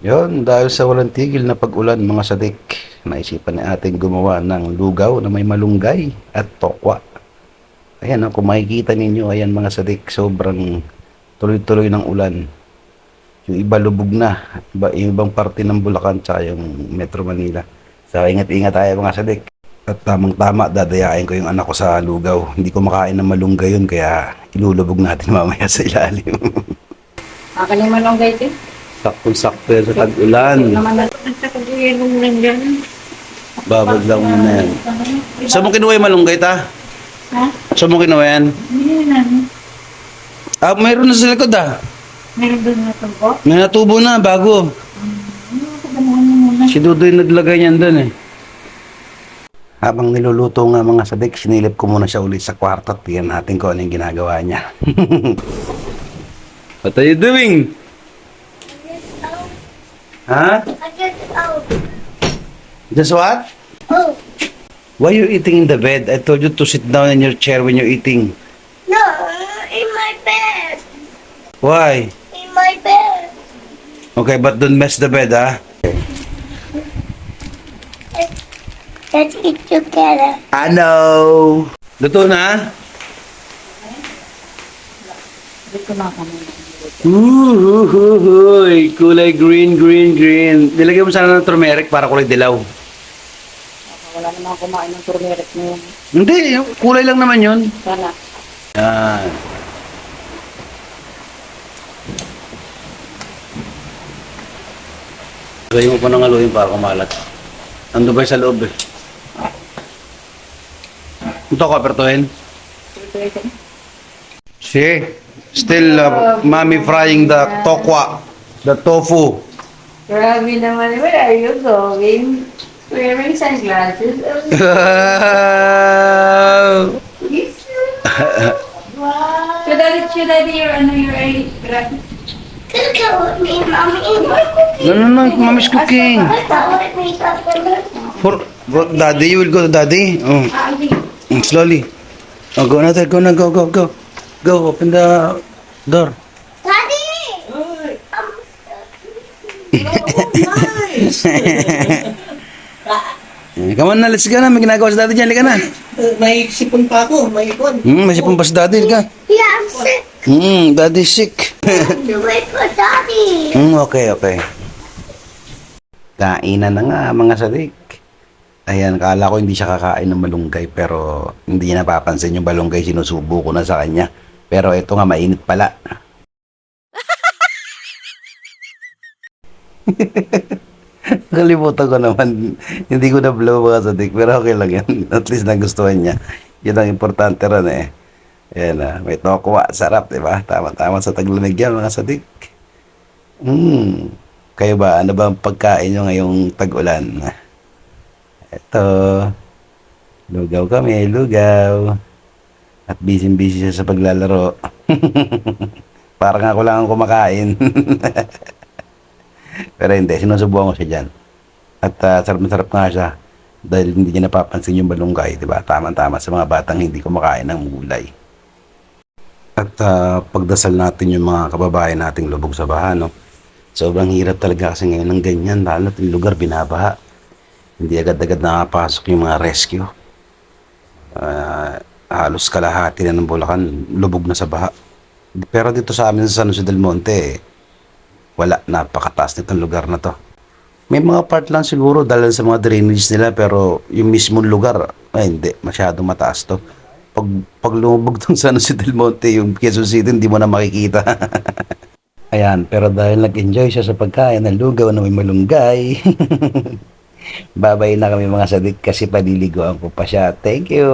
Yon, dahil sa walang tigil na pag-ulan mga sadik, naisipan ni ating gumawa ng lugaw na may malunggay at tokwa. Ayan, kung makikita ninyo, ayan mga sadik, sobrang tuloy-tuloy ng ulan. Yung iba lubog na, iba, yung ibang parte ng Bulacan tsaka yung Metro Manila. So, ingat-ingat tayo mga sadik. At tamang-tama, dadayain ko yung anak ko sa lugaw. Hindi ko makain ng malunggay yun, kaya ilulubog natin mamaya sa ilalim. Akin yung malunggay din. Saktong-sakto yan sa tag-ulan. Na. Nung lang lang muna yan. Saan mo kinuha yung malunggay ta? Ha? Saan mo kinuha yan? Na. Ah, mayroon na sa likod ah. Meron doon na po. May natubo na, bago. Mo? Si Dudoy naglagay niyan doon eh. Habang niluluto nga mga sadik, sinilip ko muna siya ulit sa kwarto at tingnan natin kung ano yung ginagawa niya. What are you doing? Ha? I just oh Just what? oh Why you eating in the bed? I told you to sit down in your chair when you're eating. no in my bed Why? in my bed. Okay, but don't mess the bed, ah. Let's eat together. Ano? Luto na? Dito na kami. Uhuhuhuy, kulay green, green, green. Nilagay mo sana ng turmeric para kulay dilaw. Wala naman kumain ng turmeric na. Hindi, kulay lang naman yun. Sana. Yan. Lagay mo pa ng haluin para kumalat. Ando ba sa loob eh? Ito ko, apertuhin. Si, still uh, mommy frying the tokwa, the tofu. Grabe naman. Where are you going? Wearing sunglasses? Yes. Wow. Should I, should I be your, ano, your, gra- go with me, mommy. no, no, no, mommy's cooking. Papa. For, for daddy, you will go to daddy. Oh. Ah, hindi. Slowly. Oh, go na, go na, go, go, go. Go, open the door. Daddy. Eh, Come on na, let's go na. May ginagawa sa daddy dyan. Lika na. May sipon pa ako, may ikon. Hmm, may sipon pa si daddy. Lika. Yeah, I'm sick. Hmm, daddy sick. Do it for daddy. hmm, okay, okay. Kainan na nga, mga sadik. Ayan, kala ko hindi siya kakain ng malunggay pero hindi niya napapansin yung malunggay sinusubo ko na sa kanya. Pero ito nga, mainit pala. Kalimutan ko naman. Hindi ko na blow mga sadik. Pero okay lang yan. At least nagustuhan niya. Yun ang importante ron eh. Ayan na. May tokwa. Sarap, di ba? Tama-tama sa taglamig yan mga sadik. Hmm. Kayo ba? Ano ba ang pagkain nyo ngayong tag-ulan? Ito. Lugaw kami. Lugaw. At busy-busy siya sa paglalaro. Parang ako lang ang kumakain. Pero hindi, sinusubukan ko siya dyan. At uh, sarap na sarap nga siya. Dahil hindi niya napapansin yung balunggay, di ba? Tama-tama sa mga batang hindi kumakain ng gulay. At ah, pagdasal natin yung mga kababayan nating lubog sa baha, no? Sobrang hirap talaga kasi ngayon ng ganyan, lalo yung lugar binabaha. Hindi agad-agad nakapasok yung mga rescue. Ah, halos kalahati na ng Bulacan, lubog na sa baha. Pero dito sa amin sa San Jose del Monte, wala, napakataas nitong lugar na to. May mga part lang siguro dahil sa mga drainage nila pero yung mismong lugar, ay hindi, masyadong mataas to. Pag, pag lumubog tong San Jose del Monte, yung Quezon City, hindi mo na makikita. Ayan, pero dahil nag-enjoy siya sa pagkain ng lugaw na may malunggay, babay na kami mga sadik kasi paliliguan ko pa siya. Thank you!